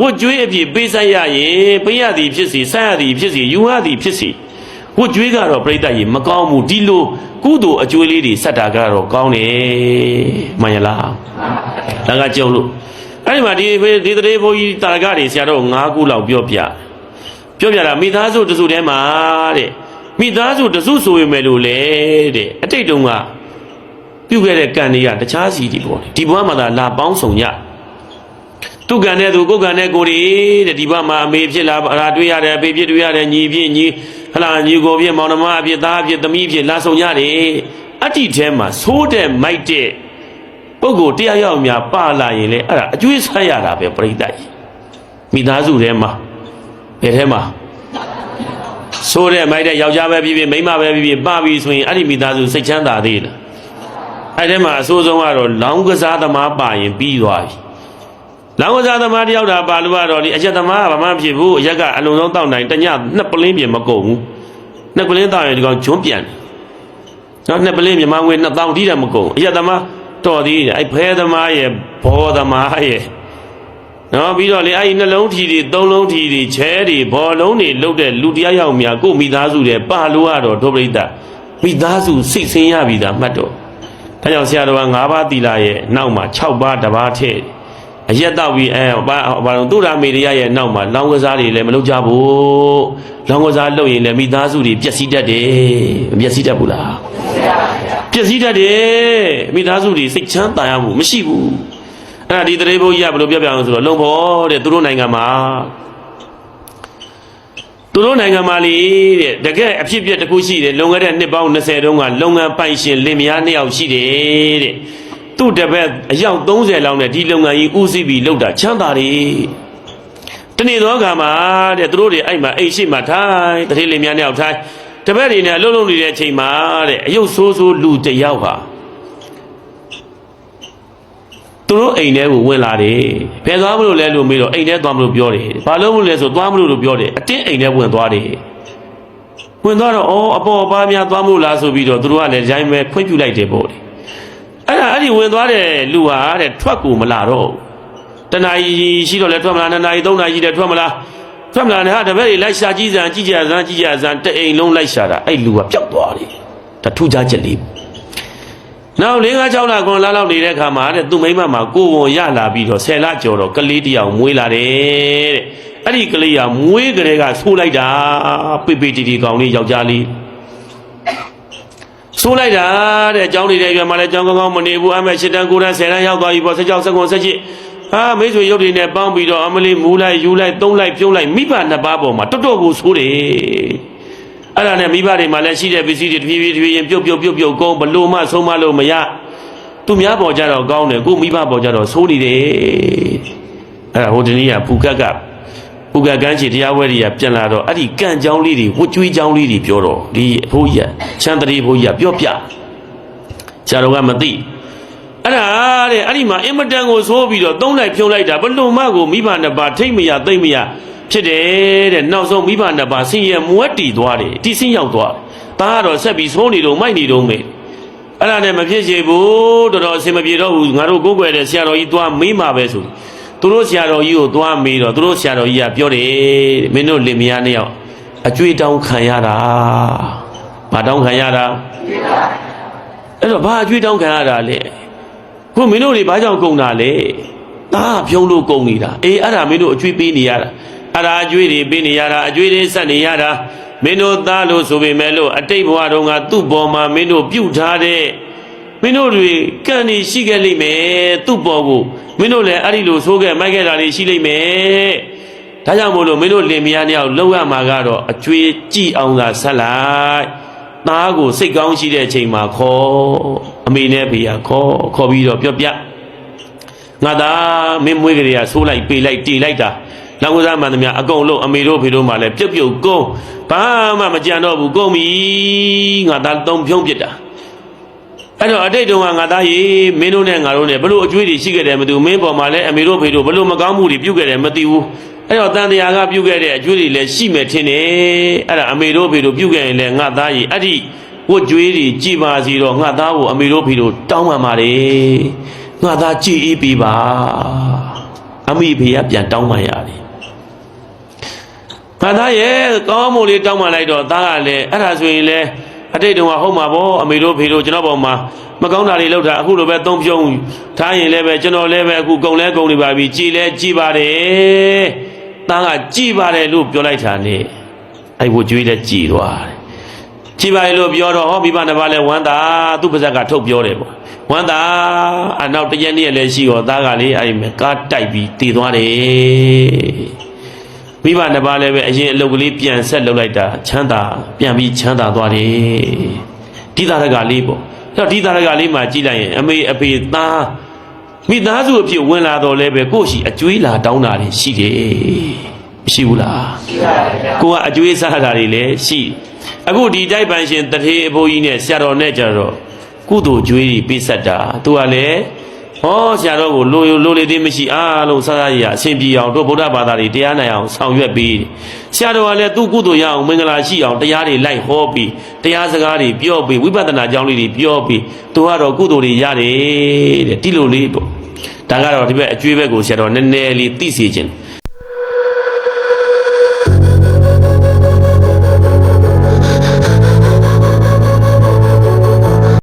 ဝတ်ကြွေးအပြည့်ပေးဆိုင်ရရင်ပေးရသည်ဖြစ်စီဆိုင်ရသည်ဖြစ်စီယူရသည်ဖြစ်စီဝတ်ကြွေးကတော့ပြိတ္တကြီးမကောင်းဘူးဒီလိုကုသိုလ်အကျွေးလေးတွေဆက်တာကတော့ကောင်းတယ်မှန်ရလားဒါကကြုံလို့အဲ့ဒီမှာဒီဒီတရေဘုန်းကြီးတာရကတွေဆရာတော်၅ခုလောက်ပြောပြပြောပြတာမိသားစုတစုတည်းမှာတဲ့မိသားစုတစုဆိုရင်မယ်လို့လေတဲ့အတိတ်တုန်းကပြုခဲ့တဲ့ကံတွေကတခြားစီတွေပေါ့လေဒီဘဝမှာသာလာပေါင်းဆောင်ရ သူကံတဲ့သူကိုယ်ကံတဲ့ကိုယ်တွေတဲ့ဒီဘက်မှာအမေဖြစ်လာအရာတွေ့ရတယ်အဖေဖြစ်တွေ့ရတယ်ညီဖြစ်ညီဟလာညီကိုဖြစ်မောင်နှမအဖြစ်သားဖြစ်သမီးဖြစ်လာဆောင်ရတယ်အတ္တိထဲမှာသိုးတဲ့မိုက်တဲ့ပုဂ္ဂိုလ်တရားရောက်များပါလာရင်လေအဲ့ဒါအကျွေးဆက်ရတာပဲပြိတ္တကြီးမိသားစုထဲမှာဘယ်ထဲမှာသိုးတဲ့မိုက်တဲ့ယောက်ျားပဲဖြစ်ဖြစ်မိန်းမပဲဖြစ်ဖြစ်ပါပြီဆိုရင်အဲ့ဒီမိသားစုစိတ်ချမ်းသာသေးလားအဲ့ဒီမှာအဆိုးဆုံးကတော့လောင်းကစားသမားပါရင်ပြီးသွားပြီ လောင်းကစားသမားတယောက်တာပါလို့ကတော့ဒီအရက်သမားကဘာမှမဖြစ်ဘူးအရက်ကအလုံးစုံတောက်နိုင်တညနှစ်ပလင်းပြင်မကုန်ဘူးနှစ်ပလင်းတောက်ရင်ဒီကောင်ဂျွန်းပြန်တယ်နော်နှစ်ပလင်းမြန်မာငွေ2000တိတယ်မကုန်အရက်သမားတော်သေးတယ်အဲ့ဖဲသမားရဲ့ဘောသမားရဲ့နော်ပြီးတော့လေအဲ့ဒီနှလုံးထီတွေသုံးလုံးထီတွေချဲတွေဘောလုံးတွေလုတ်တဲ့လူတရားရောက်များကိုယ့်မိသားစုတွေပါလို့ကတော့ဒုပရိသမိသားစုစိတ်ဆင်းရပြီသားမှတ်တော့ဒါကြောင့်ဆရာတော်က၅ပါးသီလရဲ့နောက်မှာ6ပါးတစ်ပါးထည့် တယ်အရက်တော့ပြီးအဲဘာဘာလို့သူရမေရိယရဲ့နောက်မှာလောင်းကစားတွေလည်းမလုပ်ကြဘူးလောင်းကစားလုပ်ရင်လည်းမိသားစုတွေပျက်စီးတတ်တယ်မပျက်စီးတတ်ဘူးလားပျက်စီးတတ်တယ်မိသားစုတွေစိတ်ချမ်းသာရမှုမရှိဘူးအဲ့ဒါဒီတရေဘုန်းကြီးကဘယ်လိုပြောပြအောင်ဆိုတော့လုံဖို့တဲ့သူတို့နိုင်ငံမှာသူတို့နိုင်ငံမှာလေတဲ့တကယ်အဖြစ်အပျက်တစ်ခုရှိတယ်လွန်ခဲ့တဲ့နှစ်ပေါင်း20တုန်းကလုပ်ငန်းပိုင်ရှင်လင်မယားနှစ်ယောက်ရှိတယ်တဲ့ သူ့တပည့်အယောက်30လောက်နဲ့ဒီလုပ်ငန်းကြီးဦးစီးပြီးလုပ်တာချမ်းသာတယ်တနေ့သောကမှာတဲ့သူတို့တွေအဲ့မှာအိတ်ရှိမှထိုင်တတိလေးများနဲ့အောက်ထိုင်တပည့်တွေနဲ့အလုံးလုံးနေတဲ့အချိန်မှာတဲ့အယုတ်ဆိုးဆိုးလူတစ်ယောက်ဟာသူတို့အိမ်ထဲကိုဝင်လာတယ်ဖယ်သွားမလို့လဲလို့မေးတော့အိမ်ထဲသွားမလို့ပြောတယ်ဘာလို့မလို့လဲဆိုသွားမလို့လို့ပြောတယ်အတင်းအိမ်ထဲဝင်သွားတယ်ဝင်သွားတော့အော်အပေါ်အပါများသွားမလို့လားဆိုပြီးတော့သူတို့ကလည်းဒီတိုင်းပဲဖွင့်ပြလိုက်တယ်ပေါ့လေ အဲ့ဒါအဲ့ဒီဝင်သွားတဲ့လူဟာတဲ့ထွက်ကိုမလာတော့ဘူးတဏှာကြီးရှိတော့လဲထွက်မလားနှစ်နာရီသုံးနာရီတဲ့ထွက်မလားထွက်မလားနဲ့ဟာတပည့်တွေလိုက်ရှာကြည့်စမ်းကြည့်ကြစမ်းကြည့်ကြစမ်းတအိမ်လုံးလိုက်ရှာတာအဲ့လူကပျောက်သွားတယ်ဒါထူးခြားချက်လေးနောက်၄၅၆လခွန်လာလောက်နေတဲ့ခါမှာတဲ့သူ့မိမမှာကိုယ်ဝန်ရလာပြီးတော့ဆယ်လကျော်တော့ကလေးတစ်ယောက်မွေးလာတယ်တဲ့အဲ့ဒီကလေးကမွေးကလေးကဆိုးလိုက်တာပိပိတီတီကောင်လေးယောက်ျားလေး ဆိုးလိုက်တာတဲ့အကြောင်းတွေတဲ့ပြန်มาလဲအကြောင်းကောင်းကောင်းမနေဘူးအမေရှစ်တန်းကိုတန်းဆယ်တန်းရောက်သွားပြီပေါ့ဆက်ကြောက်ဆက်ကွန်ဆက်ချစ်ဟာမိတ်ဆွေရုပ်တွေနဲ့ပေါင်းပြီးတော့အမလေးမူလိုက်ယူလိုက်သုံးလိုက်ပြုံးလိုက်မိဘနှစ်ပါးပေါ်မှာတော်တော်ကိုဆိုးတယ်အဲ့ဒါနဲ့မိဘတွေမှာလည်းရှိတဲ့ပစ္စည်းတွေတဖြည်းဖြည်းတဖြည်းဖြည်းပြုတ်ပြုတ်ပြုတ်ပြုတ်ကုန်ဘလို့မှဆုံးမလို့မရသူများပေါ်ကြတော့ကောင်းတယ်ကိုမိဘပေါ်ကြတော့ဆိုးနေတယ်အဲ့ဒါဟိုတနည်းကဖူကက်က ဖူကက်ကန်းချီတရားဝဲတွေကပြန်လာတော့အဲ့ဒီကန့်ကြောင်းလေးတွေဝတ်ကျွေးကြောင်းလေးတွေပြောတော့ဒီအဖိုးကြီးကချမ်းတရီဘိုးကြီးကပြောပြဆရာတော်ကမသိအဲ့ဒါတဲ့အဲ့ဒီမှာအင်မတန်ကိုဆိုးပြီးတော့သုံးလိုက်ဖြုံးလိုက်တာဘလို့မှကိုမိဘနှစ်ပါးထိတ်မရသိမ့်မရဖြစ်တယ်တဲ့နောက်ဆုံးမိဘနှစ်ပါးဆင်းရဲမွက်တီသွားတယ်ဒီဆင်းရောက်သွားတယ်ဒါကတော့ဆက်ပြီးဆိုးနေတော့မိုက်နေတော့မေအဲ့ဒါနဲ့မဖြစ်ချေဘူးတော်တော်အဆင်မပြေတော့ဘူးငါတို့ကိုးကွယ်တဲ့ဆရာတော်ကြီးသွားမေးမှာပဲဆို သူတို့ဆရာတော်ကြီးကိုသွားမေးတော့သူတို့ဆရာတော်ကြီးကပြောတယ်မင်းတို့လင်မယားနှစ်ယောက်အကျွေးတောင်းခံရတာဘာတောင်းခံရတာအဲ့တော့ဘာအကျွေးတောင်းခံရတာလဲခုမင်းတို့တွေဘာကြောင့်ကုန်တာလဲတားဖြုံးလို့ကုန်နေတာအေးအဲ့ဒါမင်းတို့အကျွေးပေးနေရတာအဲ့ဒါအကျွေးတွေပေးနေရတာအကျွေးတွေဆက်နေရတာမင်းတို့သားလို့ဆိုပေမဲ့လို့အတိတ်ဘဝတုန်းကသူ့ပေါ်မှာမင်းတို့ပြုတ်ထားတဲ့မင်းတို့တွေကံနေရှိခဲ့လိမ့်မယ်သူ့ပေါ်ကို မင်းတို့လည်းအဲ့ဒီလိုဆိုးခဲ့မိုက်ခဲ့တာတွေရှိလိမ့်မယ်ဒါကြောင့်မို့လို့မင်းတို့လင်မယားနှစ်ယောက်လောက်ရမှာကတော့အကျွေးကြည့်အောင်သာဆက်လိုက်သားကိုစိတ်ကောင်းရှိတဲ့အချိန်မှာခေါ်အမေနဲ့ဖေကခေါ်ခေါ်ပြီးတော့ပြောပြငါသားမင်းမွေးကလေးကဆိုးလိုက်ပေးလိုက်တီလိုက်တာလောင်ကစားမှန်သမျှအကုန်လုံးအမေတို့ဖေတို့မှလည်းပြုတ်ပြုတ်ကုန်းဘာမှမကြံတော့ဘူးကုန်ပြီငါသားသုံးဖြုံးပြစ်တာ အဲ့တော့အတိတ်တုန်းကငါသားရေမင်းတို့နဲ့ငါတို့နဲ့ဘလို့အကျွေးတွေရှိခဲ့တယ်မသိဘူးမင်းပေါ်မှာလည်းအမေတို့ဖေတို့ဘလို့မကောင်းမှုတွေပြုခဲ့တယ်မသိဘူးအဲ့တော့တန်တရားကပြုခဲ့တဲ့အကျွေးတွေလည်းရှိမယ်ထင်တယ်အဲ့ဒါအမေတို့ဖေတို့ပြုခဲ့ရင်လည်းငါသားရေအဲ့ဒီဝတ်ကျွေးတွေကြည်ပါစီတော့ငါသားကိုအမေတို့ဖေတို့တောင်းပန်ပါတယ်ငါသားကြည်အေးပြီပါအမိဖေကပြန်တောင်းပန်ရတယ်ဖန်သားရဲ့ကောင်းမို့လေးတောင်းမှလိုက်တော့သားကလည်းအဲ့ဒါဆိုရင်လည်း အတိတ်တုန်းကဟုတ်မှာပေါ့အမေတို့ဖေတို့ကျွန်တော်ပေါ်မှာမကောင်းတာတွေလုပ်တာအခုလိုပဲသုံးပြုံးထားရင်လည်းပဲကျွန်တော်လည်းပဲအခုကုံလဲကုံနေပါပြီကြည်လဲကြည်ပါတယ်သားကကြည်ပါတယ်လို့ပြောလိုက်တာနဲ့အဲ့ဘိုးကျွေးလည်းကြည်သွားတယ်ကြည်ပါတယ်လို့ပြောတော့ဟောမိဘနှစ်ပါးလဲဝမ်းသာသူ့ပါဇက်ကထုတ်ပြောတယ်ပေါ့ဝမ်းသာအနောက်တရက်နေ့လည်းရှိတော့သားကလေးအဲ့ဒီမဲ့ကားတိုက်ပြီးတည်သွားတယ် မိဘနှစ်ပါးလည်းပဲအရင်အလုပ်ကလေးပြန်ဆက်လုပ်လိုက်တာချမ်းသာပြန်ပြီးချမ်းသာသွားတယ်ဒီသားရကလေးပေါ့အဲ့တော့ဒီသားရကလေးမှာကြည့်လိုက်ရင်အမေအဖေသားမိသားစုအဖြစ်ဝင်လာတော့လည်းပဲကိုယ့်ရှိအကျွေးလာတောင်းတာတွေရှိတယ်မရှိဘူးလားရှိပါတယ်ဗျာကိုကအကျွေးစားတာတွေလည်းရှိအခုဒီတိုက်ပန်ရှင်တထေအဖိုးကြီးနဲ့ဆရာတော်နဲ့ကြတော့ကုသိုလ်ကျွေးတွေပေးဆက်တာသူကလည်း ဟောဆရာတော်ကိုလိုလိုလေသေးမရှိအားလုံးစားစားရရအရှင်ပြေအောင်တို့ဗုဒ္ဓဘာသာတွေတရားနိုင်အောင်ဆောင်ရွက်ပြီးဆရာတော်ကလည်းသူ့ကုသိုလ်ရအောင်မင်္ဂလာရှိအောင်တရားတွေလိုက်ဟောပြီးတရားစကားတွေပြောပြီးဝိပဿနာကြောင်းလေးတွေပြောပြီးသူကတော့ကုသိုလ်တွေရတယ်တဲ့ဒီလိုလေးပေါ့ဒါကတော့ဒီဘက်အကျွေးဘက်ကိုဆရာတော်နည်းနည်းလေးသိစေခြင်း